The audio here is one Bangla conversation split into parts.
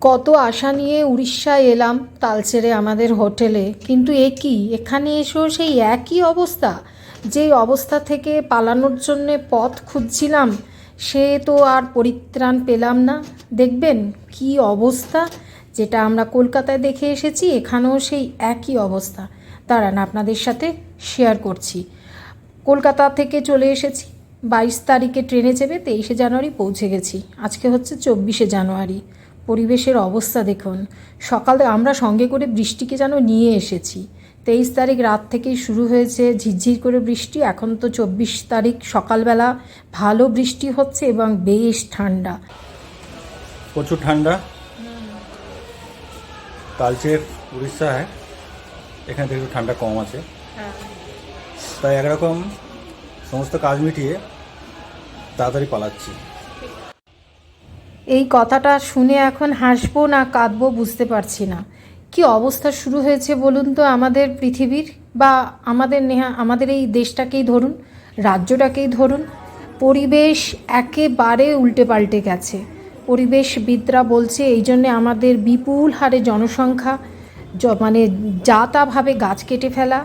কত আশা নিয়ে উড়িষ্যায় এলাম তালচেরে আমাদের হোটেলে। কিন্তু এ কি? এখানে এসেও সেই একই অবস্থা? যেই অবস্থা থেকে পালানোর জন্যে পথ খুঁজছিলাম, সে তো আর পরিত্রাণ পেলাম না। দেখবেন কি অবস্থা? যেটা আমরা কলকাতায় দেখে এসেছি, এখানেও সেই একই অবস্থা। দাঁড়ান, আপনাদের সাথে শেয়ার করছি। কলকাতা থেকে চলে এসেছি। বাইশ তারিখে ট্রেনে চেপে তেইশে জানুয়ারি পৌঁছে গেছি। আজকে হচ্ছে চব্বিশে জানুয়ারি। পরিবেশের অবস্থা দেখুন। সকালে আমরা সঙ্গে করে বৃষ্টিকে যেন নিয়ে এসেছি। তেইশ তারিখ রাত থেকেই শুরু হয়েছে ঝিরঝির করে বৃষ্টি। এখন তো চব্বিশ তারিখ সকালবেলা। ভালো বৃষ্টি হচ্ছে এবং বেশ ঠান্ডা। প্রচুর ঠান্ডা। তালচের উড়িষ্যায় এখান থেকে একটু ঠান্ডা কম আছে। তাই একরকম সমস্ত কাজ মিটিয়ে তাড়াতাড়ি পালাচ্ছি। এই কথাটা শুনে এখন হাসবো না কাঁদবো বুঝতে পারছি না। কি অবস্থা শুরু হয়েছে বলুন তো আমাদের পৃথিবীর বা আমাদের নেহা, আমাদের এই দেশটাকেই ধরুন, রাজ্যটাকেই ধরুন। পরিবেশ একেবারে উল্টে পাল্টে গেছে। পরিবেশবিদরা বলছে এই জন্যে আমাদের বিপুল হারে জনসংখ্যা মানে যা তাভাবে গাছ কেটে ফেলা,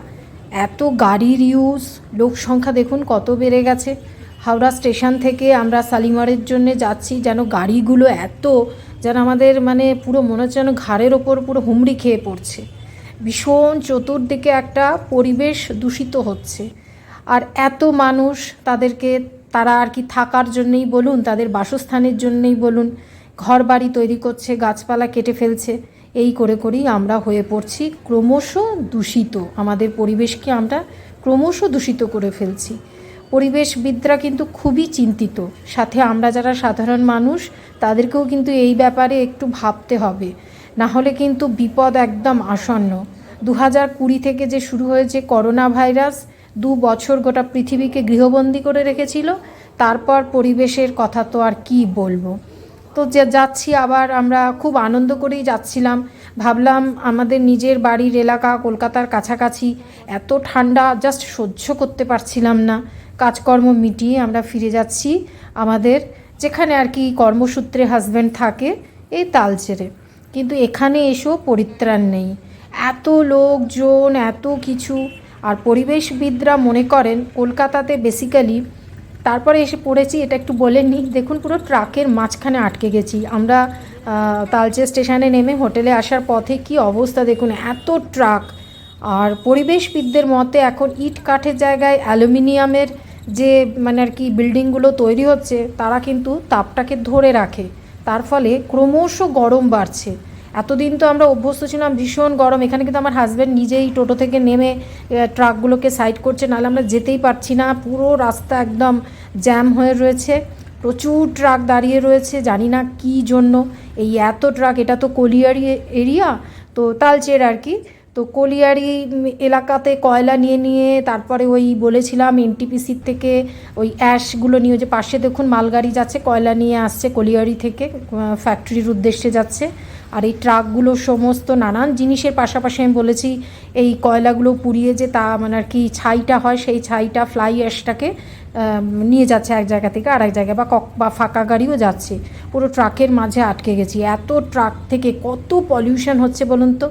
এত গাড়ির ইউজ লোক সংখ্যা দেখুন কত বেড়ে গেছে। হাওড়া স্টেশন থেকে আমরা শালিমারের জন্য যাচ্ছি, যেন গাড়িগুলো এত, যেন আমাদের মানে পুরো মনে হচ্ছে যেন ঘাড়ের ওপর পুরো হুমড়ি খেয়ে পড়ছে। ভীষণ চতুর্দিকে একটা পরিবেশ দূষিত হচ্ছে। আর এত মানুষ তাদেরকে, তারা আর কি থাকার জন্যেই বলুন, তাদের বাসস্থানের জন্যেই বলুন ঘর বাড়ি তৈরি করছে, গাছপালা কেটে ফেলছে, এই করে করেই আমরা হয়ে পড়ছি, ক্রমশ দূষিত। আমাদের পরিবেশকে আমরা ক্রমশ দূষিত করে ফেলছি। পরিবেশবিদরা কিন্তু খুবই চিন্তিত। সাথে আমরা যারা সাধারণ মানুষ, তাদেরকেও কিন্তু এই ব্যাপারে একটু ভাবতে হবে। না হলে কিন্তু বিপদ একদম আসন্ন। দু হাজার কুড়ি থেকে যে শুরু হয়েছে করোনা ভাইরাস দু বছর গোটা পৃথিবীকে গৃহবন্দী করে রেখেছিল। তারপর পরিবেশের কথা তো আর কি বলব। তো যে, যাচ্ছি আবার, আমরা খুব আনন্দ করেই যাচ্ছিলাম। ভাবলাম আমাদের নিজের বাড়ির এলাকা কলকাতার কাছাকাছি, এত ঠান্ডা জাস্ট সহ্য করতে পারছিলাম না। কাজকর্ম মিটিয়ে আমরা ফিরে যাচ্ছি আমাদের, যেখানে আর কি কর্মসূত্রে হাজব্যান্ড থাকে, এই তালচেরে। কিন্তু এখানে এসেও পরিত্রাণ নেই। এত লোকজন, এত কিছু। আর পরিবেশবিদরা মনে করেন, কলকাতাতে বেসিক্যালি তারপরে এসে পড়েছি, এটা একটু বলে নিই। দেখুন, পুরো ট্রাকের মাঝখানে আটকে গেছি। আমরা তালচে স্টেশনে নেমে হোটেলে আসার পথে কি অবস্থা দেখুন, এত ট্রাক। আর পরিবেশবিদদের মতে এখন ইট কাঠের জায়গায় অ্যালুমিনিয়ামের যে মানে আর কি বিল্ডিংগুলো তৈরি হচ্ছে, তারা কিন্তু তাপটাকে ধরে রাখে। তার ফলে ক্রমশ গরম বাড়ছে। এতদিন তো আমরা অভ্যস্ত ছিলাম, ভীষণ গরম। এখানে কিন্তু আমার হাজব্যান্ড নিজেই টোটো থেকে নেমে ট্রাকগুলোকে সাইড করছে, নাহলে আমরা যেতেই পারছি না। পুরো রাস্তা একদম জ্যাম হয়ে রয়েছে। প্রচুর ট্রাক দাঁড়িয়ে রয়েছে, জানি না কী জন্য। এই এত ট্রাক এটা তো কলিয়ারি এরিয়া তো তালচের আর কি। তো কলিয়ারি এলাকাতে কয়লা নিয়ে নিয়ে তারপরে ওই বলেছিলাম এনটিপিসির থেকে ওই অ্যাশগুলো নিয়ে যে পাশে দেখুন মালগাড়ি যাচ্ছে, কয়লা নিয়ে আসছে কলিয়ারি থেকে ফ্যাক্টরির উদ্দেশ্যে যাচ্ছে। আর এই ট্রাকগুলো সমস্ত নানান জিনিসের পাশাপাশি আমি বলেছি, এই কয়লাগুলো পুড়িয়ে যে তা মানে আর কি ছাইটা হয়, সেই ছাইটা ফ্লাই অ্যাশটাকে নিয়ে যাচ্ছে এক জায়গা থেকে আর এক জায়গায় বা কক, বা ফাঁকা গাড়িও যাচ্ছে। পুরো ট্রাকের মাঝে আটকে গেছি। এত ট্রাক থেকে কত পলিউশন হচ্ছে বলুন তো?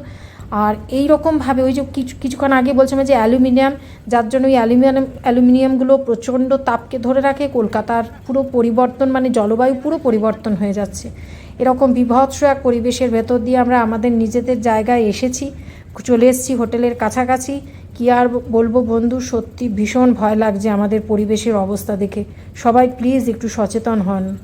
আর এই রকমভাবে ওই যে কিছু, কিছুক্ষণ আগে বলছিলাম যে অ্যালুমিনিয়াম, যার জন্য ওই অ্যালুমিনিয়াম, অ্যালুমিনিয়ামগুলো প্রচণ্ড তাপকে ধরে রাখে, কলকাতার পুরো পরিবর্তন মানে জলবায়ু পুরো পরিবর্তন হয়ে যাচ্ছে। এরকম বিভৎস এক পরিবেশের ভেতর দিয়ে আমরা আমাদের নিজেদের জায়গায় এসেছি, চলে এসেছি হোটেলের কাছাকাছি। কি আর বলব বন্ধু, সত্যি ভীষণ ভয় লাগছে আমাদের পরিবেশের অবস্থা দেখে। সবাই প্লিজ একটু সচেতন হন।